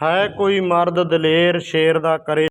ਹੈ ਕੋਈ ਮਰਦ ਦਲੇਰ ਸ਼ੇਰ ਦਾ ਕਰੇ